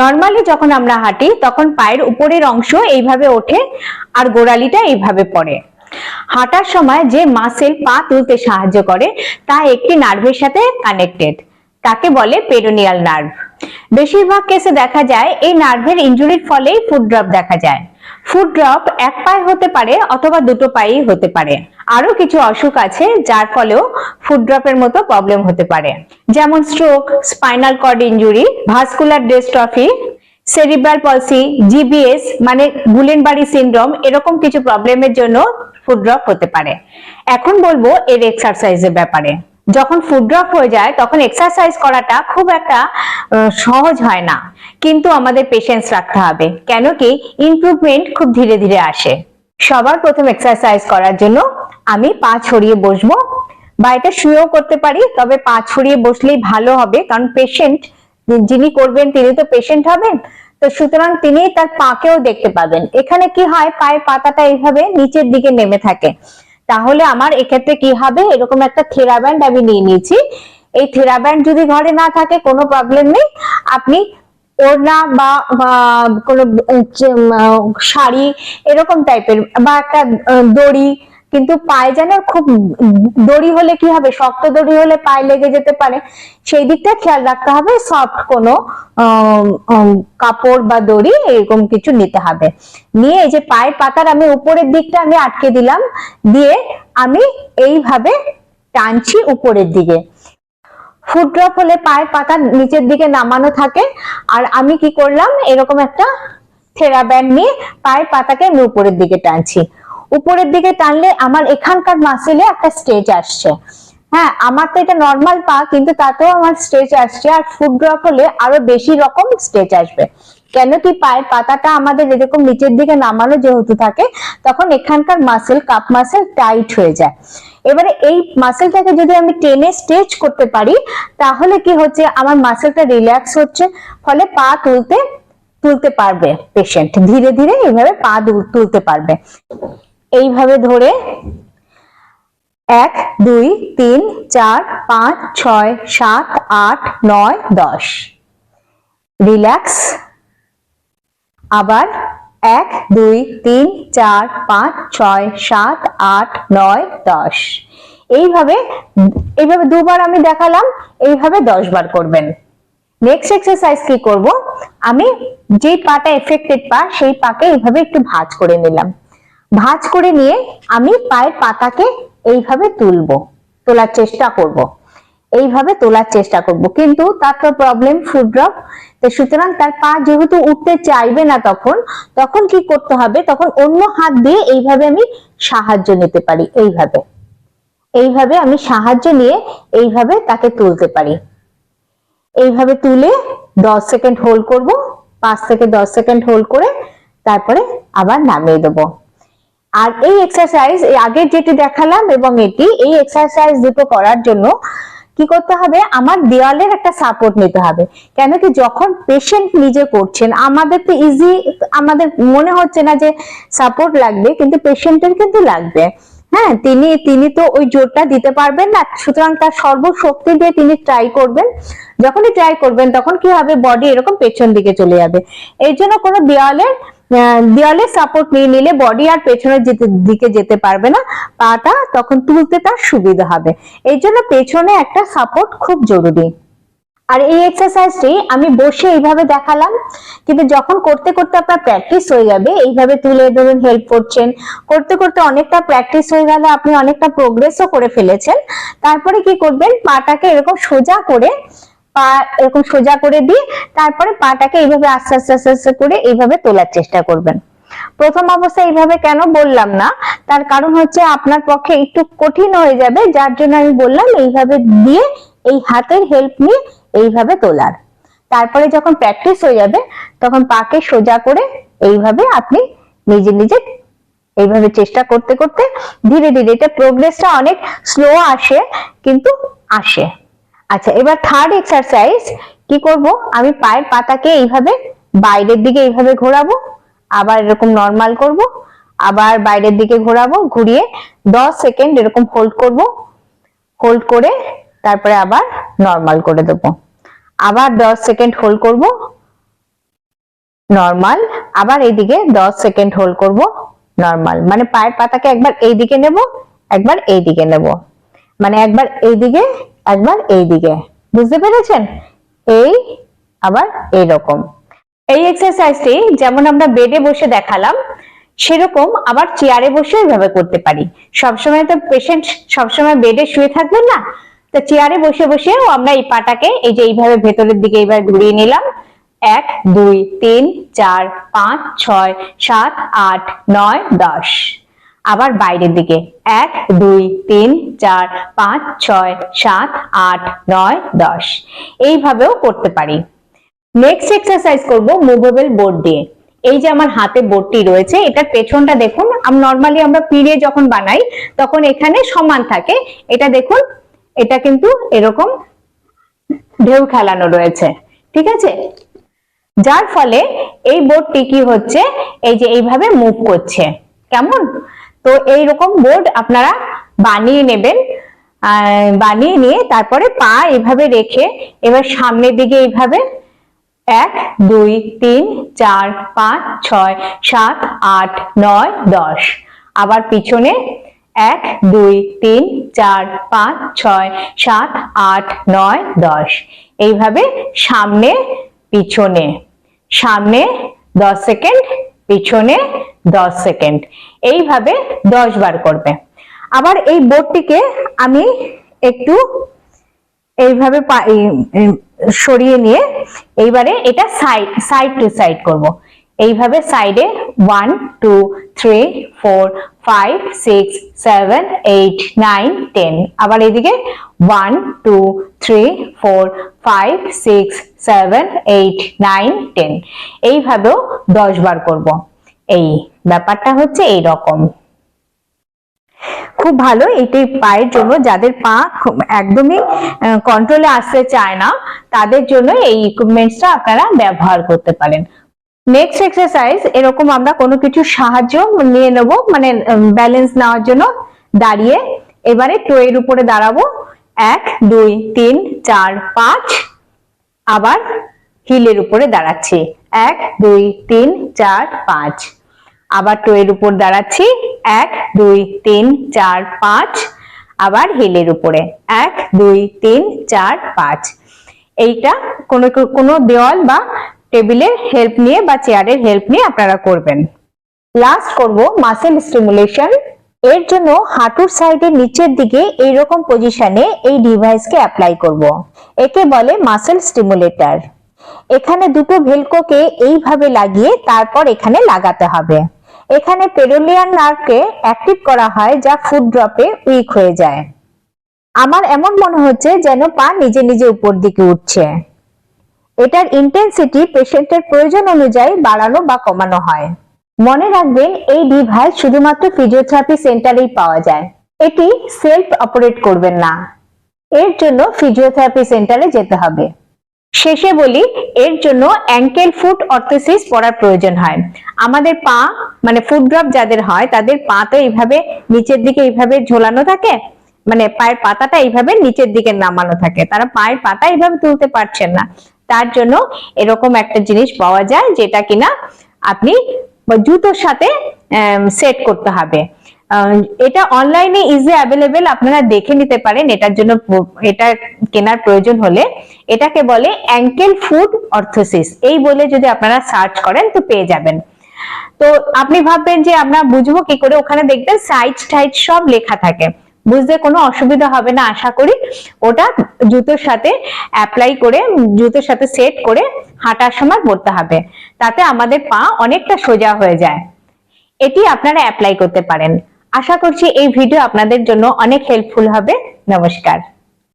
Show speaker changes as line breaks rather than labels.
Normally যখন আমরা হাঁটি তখন পায়ের উপরের অংশ এইভাবে ওঠে আর গোড়ালিটা এইভাবে পড়ে হাঁটার সময় যে মাসেল পা তুলতে সাহায্য করে তা একটি নার্ভের সাথে কানেক্টেড তাকে বলে পেরোনিয়াল নার্ভ বেশিরভাগ কেসে দেখা যায় এই নার্ভের ইঞ্জুরির ফলেই ফুড ড্রপ দেখা যায় ফুড ড্রপ এক পায়ে হতে পারে অথবা দুটো পায়েই হতে পারে আরো কিছু অসুখ আছে যার ফলেও ফুড ড্রপের মতো প্রবলেম হতে পারে যেমন stroke spinal cord injury vascular dystrophy cerebral palsy GBS মানে গুলেনবাড়ি সিন্ড্রোম এরকম কিছু প্রবলেমের জন্য ফুড ড্রপ হতে পারে এখন বলবো এর এক্সারসাইজের ব্যাপারে যখন ফুড ড্রপ হয়ে যায় তখন এক্সারসাইজ করাটা খুব একটা সহজ হয় না কিন্তু আমাদের পেশেন্স রাখতে হবে কেন কি ইমপ্রুভমেন্ট খুব ধীরে ধীরে আসে সবার প্রথম এক্সারসাইজ করার জন্য আমি পা ছড়িয়ে বসবো বা এটা শুয়েও করতে পারি তবে পা ছড়িয়ে বসলেই ভালো হবে কারণ পেশেন্ট যিনি করবেন তিনি তো পেশেন্ট হবেন তো সুতরাং তিনি তার পাকেও দেখতে পাবেন এখানে কি হয় পায়ের পাতাটা এইভাবে নিচের দিকে নেমে থাকে তাহলে আমার এক্ষেত্রে কি হবে এরকম একটা থেরা ব্যান্ড আমি নিয়ে নিয়েছি এই থেরা ব্যান্ড যদি ঘরে না থাকে কোনো প্রবলেম নেই আপনি ওড়না বা কোনো শাড়ি এরকম টাইপের বা একটা দড়ি কিন্তু যেন খুব দড়ি হলে কি হবে শক্ত দড়ি হলে পায়ে লেগে যেতে পারে সেই দিকটা খেয়াল রাখতে হবে সফট কোনো কাপড় বা দড়ি এরকম কিছু নিতে হবে নিয়ে এই যে পায়ের পাতার আমি উপরের দিকটা আমি আটকে দিলাম দিয়ে আমি এইভাবে টানছি উপরের দিকে ফুড ড্রপ হলে পায়ের পাতা নিচের দিকে নামানো থাকে আর আমি কি করলাম এরকম একটা থেরা ব্যান্ড নিয়ে পায়ের পাতাকে আমি উপরের দিকে টানছি উপরের দিকে টানলে আমার এখানকার মাসেলে একটা স্টেজ আসছে হ্যাঁ আমার তো এটা নর্মাল পা কিন্তু তাতেও আমার স্টেজ আসছে আর ফুড ড্রপ হলে আরো বেশি রকম স্টেজ আসবে কেন কি পায়ের পাতাটা আমাদের যেরকম নিচের দিকে নামানো যেহেতু থাকে তখন এখানকার মাসেল কাপ মাসেল টাইট হয়ে যায় এবারে এই মাসেলটাকে যদি আমি টেনে স্ট্রেচ করতে পারি তাহলে কি হচ্ছে আমার মাসেলটা রিল্যাক্স হচ্ছে ফলে পা তুলতে তুলতে পারবে পেশেন্ট ধীরে ধীরে এইভাবে পা তুলতে পারবে এইভাবে ধরে এক দুই তিন চার পাঁচ ছয় সাত আট নয় দশ রিল্যাক্স আবার এক দুই তিন চার পাঁচ ছয় সাত আট নয় দশ এইভাবে এইভাবে দুবার আমি দেখালাম এইভাবে দশ বার করবেন নেক্সট এক্সারসাইজ কি করব আমি যে পাটা এফেক্টেড পা সেই পাকে এইভাবে একটু ভাজ করে নিলাম ভাঁজ করে নিয়ে আমি পায়ের পাতাকে এইভাবে তুলব তোলার চেষ্টা করব। এইভাবে তোলার চেষ্টা করব কিন্তু তার তো প্রবলেম ফুড তো সুতরাং তার পা যেহেতু উঠতে চাইবে না তখন তখন কি করতে হবে তখন অন্য হাত দিয়ে এইভাবে আমি সাহায্য নিতে পারি এইভাবে এইভাবে আমি সাহায্য নিয়ে এইভাবে তাকে তুলতে পারি এইভাবে তুলে দশ সেকেন্ড হোল্ড করব পাঁচ থেকে দশ সেকেন্ড হোল্ড করে তারপরে আবার নামিয়ে দেবো আর এই এক্সারসাইজ এই আগের যেটি দেখালাম এবং এটি এই এক্সারসাইজ দুটো করার জন্য কি করতে হবে আমার দেওয়ালের একটা সাপোর্ট নিতে হবে কেন কি যখন পেশেন্ট নিজে করছেন আমাদের তো ইজি আমাদের মনে হচ্ছে না যে সাপোর্ট লাগবে কিন্তু পেশেন্টের কিন্তু লাগবে হ্যাঁ তিনি তিনি তো ওই জোরটা দিতে পারবেন না সুতরাং তার সর্বশক্তি দিয়ে তিনি ট্রাই করবেন যখনই ট্রাই করবেন তখন কি হবে বডি এরকম পেছন দিকে চলে যাবে এর জন্য কোনো দেওয়ালের দেওয়ালে সাপোর্ট নিয়ে নিলে বডি আর পেছনের দিকে যেতে পারবে না পাটা তখন তুলতে তার সুবিধা হবে এই জন্য পেছনে একটা সাপোর্ট খুব জরুরি আর এই এক্সারসাইজটি আমি বসে এইভাবে দেখালাম কিন্তু যখন করতে করতে আপনার প্র্যাকটিস হয়ে যাবে এইভাবে তুলে ধরুন হেল্প করছেন করতে করতে অনেকটা প্র্যাকটিস হয়ে গেলে আপনি অনেকটা প্রোগ্রেসও করে ফেলেছেন তারপরে কি করবেন পাটাকে এরকম সোজা করে পা এরকম সোজা করে দিয়ে তারপরে পাটাকে এইভাবে আস্তে আস্তে আস্তে আস্তে করে এইভাবে তোলার চেষ্টা করবেন প্রথম অবস্থা এইভাবে কেন বললাম না তার কারণ হচ্ছে আপনার পক্ষে একটু কঠিন হয়ে যাবে যার জন্য আমি বললাম এইভাবে দিয়ে এই হাতের হেল্প নিয়ে এইভাবে তোলার তারপরে যখন প্র্যাকটিস হয়ে যাবে তখন পাকে সোজা করে এইভাবে আপনি নিজে নিজে এইভাবে চেষ্টা করতে করতে ধীরে ধীরে এটা প্রোগ্রেসটা অনেক স্লো আসে কিন্তু আসে আচ্ছা এবার থার্ড এক্সারসাইজ কি করব আমি পায়ের পাতাকে এইভাবে বাইরের দিকে এইভাবে ঘোরাবো আবার এরকম নর্মাল করব আবার বাইরের দিকে ঘোরাবো ঘুরিয়ে দশ সেকেন্ড এরকম হোল্ড করব হোল্ড করে তারপরে আবার নর্মাল করে দেব আবার দশ সেকেন্ড হোল্ড করব নর্মাল আবার এইদিকে দশ সেকেন্ড হোল্ড করব নর্মাল মানে পায়ের পাতাকে একবার এইদিকে নেব একবার এইদিকে নেব মানে একবার এইদিকে একবার এই দিকে বুঝতে পেরেছেন এই আবার এই রকম এই এক্সারসাইজটি যেমন আমরা বেডে বসে দেখালাম সেরকম আবার চেয়ারে বসে এইভাবে করতে পারি সবসময় তো পেশেন্ট সবসময় বেডে শুয়ে থাকবেন না তো চেয়ারে বসে বসেও আমরা এই পাটাকে এই যে এইভাবে ভেতরের দিকে এইবার ঘুরিয়ে নিলাম এক দুই তিন চার পাঁচ ছয় সাত আট নয় দশ আবার বাইরের দিকে এক দুই তিন চার পাঁচ ছয় সাত আট নয় দশ এইভাবেও করতে পারি নেক্সট এক্সারসাইজ করব মুভেবল বোর্ড দিয়ে এই যে আমার হাতে বোর্ডটি রয়েছে এটার পেছনটা দেখুন নর্মালি আমরা পিড়ে যখন বানাই তখন এখানে সমান থাকে এটা দেখুন এটা কিন্তু এরকম ঢেউ খেলানো রয়েছে ঠিক আছে যার ফলে এই বোর্ডটি কি হচ্ছে এই যে এইভাবে মুভ করছে কেমন তো এইরকম বোর্ড আপনারা বানিয়ে নেবেন বানিয়ে নিয়ে তারপরে পা এভাবে রেখে এবার সামনের দিকে এইভাবে এক দুই তিন চার পাঁচ ছয় সাত আট নয় দশ আবার পিছনে এক দুই তিন চার পাঁচ ছয় সাত আট নয় দশ এইভাবে সামনে পিছনে সামনে দশ সেকেন্ড পিছনে দশ সেকেন্ড এইভাবে দশ বার করবে আবার এই বোর্ডটিকে আমি একটু এইভাবে সরিয়ে নিয়ে এইবারে এটা সাইড সাইড টু সাইড করব এইভাবে সাইডে one two three four five six seven eight nine ten আবার এদিকে one two three four five six seven eight nine ten এইভাবেও দশ বার করব এই ব্যাপারটা হচ্ছে এই রকম খুব ভালো এটাই পায়ের জন্য যাদের পা একদমই কন্ট্রোলে আসতে চায় না তাদের জন্য এই ইকুইপমেন্টসটা আপনারা ব্যবহার করতে পারেন নেক্সট এক্সারসাইজ এরকম আমরা কোনো কিছু সাহায্য নিয়ে নেব মানে ব্যালেন্স নেওয়ার জন্য দাঁড়িয়ে এবারে টো এর উপরে দাঁড়াবো এক দুই তিন চার পাঁচ আবার হিলের উপরে দাঁড়াচ্ছি এক দুই তিন চার পাঁচ আবার টো এর উপর দাঁড়াচ্ছি এক দুই তিন চার পাঁচ আবার হিলের উপরে এক দুই তিন চার পাঁচ এইটা কোনো কোনো দেওয়াল বা টেবিলের হেল্প নিয়ে বা চেয়ারের হেল্প নিয়ে আপনারা করবেন লাস্ট করব মাসেল স্টিমুলেশন এর জন্য হাঁটুর সাইডের নিচের দিকে এইরকম পজিশনে এই ডিভাইসকে অ্যাপ্লাই করব। একে বলে মাসেল স্টিমুলেটর এখানে দুটো ভেলকোকে এইভাবে লাগিয়ে তারপর এখানে লাগাতে হবে এখানে পেরোলিয়ান নার্ভকে অ্যাক্টিভ করা হয় যা ফুড ড্রপে উইক হয়ে যায় আমার এমন মনে হচ্ছে যেন পা নিজে নিজে উপর দিকে উঠছে এটার ইন্টেন্সিটি পেশেন্টের প্রয়োজন অনুযায়ী বাড়ানো বা কমানো হয় মনে রাখবেন এই ডিভাইস শুধুমাত্র ফিজিওথেরাপি সেন্টারেই পাওয়া যায় এটি সেলফ অপারেট করবেন না এর জন্য ফিজিওথেরাপি সেন্টারে যেতে হবে শেষে বলি এর জন্য অ্যাঙ্কেল ফুট অর্থোসিস পড়ার প্রয়োজন হয় আমাদের পা মানে ফুট ড্রপ যাদের হয় তাদের পা তো এইভাবে নিচের দিকে এইভাবে ঝোলানো থাকে মানে পায়ের পাতাটা এইভাবে নিচের দিকে নামানো থাকে তারা পায়ের পাতা এইভাবে তুলতে পারছেন না তার জন্য এরকম একটা জিনিস পাওয়া যায় যেটা কিনা আপনি জুতোর সাথে সেট করতে হবে এটা অনলাইনে ইজি অ্যাভেলেবেল আপনারা দেখে নিতে পারেন এটার জন্য এটা কেনার প্রয়োজন হলে এটাকে বলে অ্যাঙ্কেল ফুড অর্থোসিস এই বলে যদি আপনারা সার্চ করেন তো পেয়ে যাবেন তো আপনি ভাববেন যে আমরা বুঝবো কি করে ওখানে দেখবেন সাইজ টাইজ সব লেখা থাকে বুঝতে কোনো অসুবিধা হবে না আশা করি ওটা জুতোর সাথে অ্যাপ্লাই করে জুতোর সাথে সেট করে হাঁটার সময় পড়তে হবে তাতে আমাদের পা অনেকটা সোজা হয়ে যায় এটি আপনারা অ্যাপ্লাই করতে পারেন আশা করছি এই ভিডিও আপনাদের জন্য অনেক হেল্পফুল হবে নমস্কার